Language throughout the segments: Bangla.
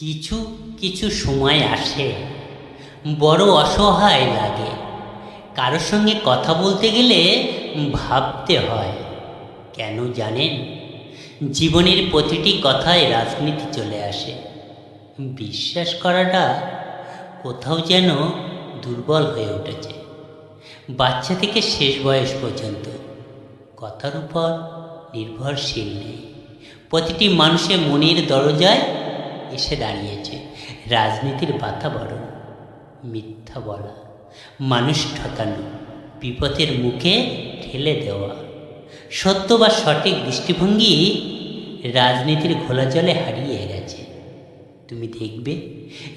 কিছু কিছু সময় আসে। বড় অসহায় লাগে। কারোর সঙ্গে কথা বলতে গেলে ভাবতে হয়, কেন জানেন? জীবনের প্রতিটি কথায় রাজনীতি চলে আসে। বিশ্বাস করাটা কোথাও যেন দুর্বল হয়ে উঠেছে। বাচ্চা থেকে শেষ বয়স পর্যন্ত কথার উপর নির্ভরশীল নেই। প্রতিটি মানুষের মনের দরজায় এসে দাঁড়িয়েছে। রাজনীতির বাতাবরণ মিথ্যা বলা, মানুষ ঠকানো, বিপদের মুখে ঠেলে দেওয়া। সত্য বা সঠিক দৃষ্টিভঙ্গি রাজনীতির ঘোলা জলে হারিয়ে গেছে। তুমি দেখবে,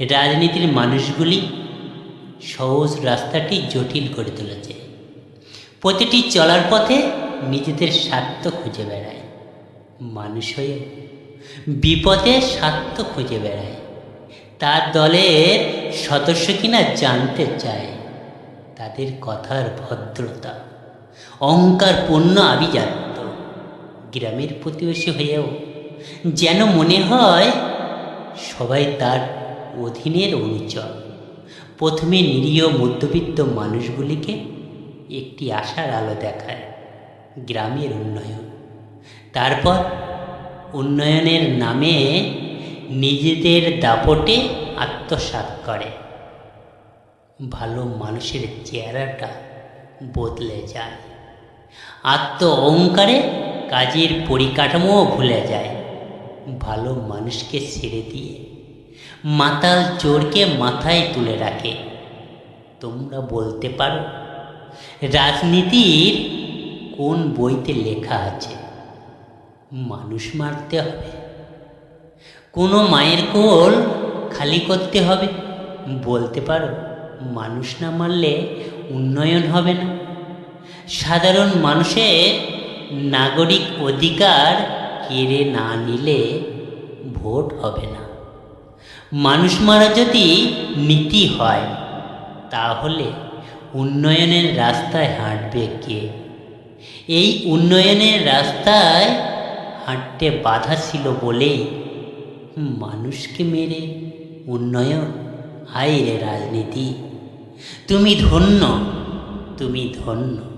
রাজনীতির মানুষগুলি সহজ রাস্তাটি জটিল করে তুলেছে। প্রতিটি চলার পথে নিজেদের স্বার্থ খুঁজে বেড়ায়। মানুষ হয়ে বিপদে স্বার্থ খুঁজে বেড়ায়। তার দলের সদস্য কিনা জানতে চায়। তাদের কথার ভদ্রতা অহংকার পূর্ণ আভিজাত্য গ্রামের প্রতিবেশী হয়েও যেন মনে হয় সবাই তার অধীনের অনুচর। প্রথমে নিরীহ মধ্যবিত্ত মানুষগুলিকে একটি আশার আলো দেখায় গ্রামের উন্নয়ন। তারপর উন্নয়নের নামে নিজেদের দাপটে আত্মসাৎ করে। ভালো মানুষের চেহারাটা বদলে যায়। আত্ম অহংকারে কাজের পরিকাঠামোও ভুলে যায়। ভালো মানুষকে ছেড়ে দিয়ে মাতাল চোরকে মাথায় তুলে রাখে। তোমরা বলতে পারো, রাজনীতির কোন বইতে লেখা আছে? মানুষ মারতে হবে। কোনো মায়ের কোল খালি করতে হবে। বলতে পারো, মানুষ না মারলে উন্নয়ন হবে না। সাধারণ মানুষের নাগরিক অধিকার কেড়ে না নিলে ভোট হবে না। মানুষ মারা যদি নীতি হয়, তাহলে উন্নয়নের রাস্তায় হাঁটবে কে? এই উন্নয়নের রাস্তায় হাঁটতে বাধা ছিল বলে মানুষকে মেরে উন্নয়ন আয় রে রাজনীতি। তুমি ধন্য তুমি ধন্য।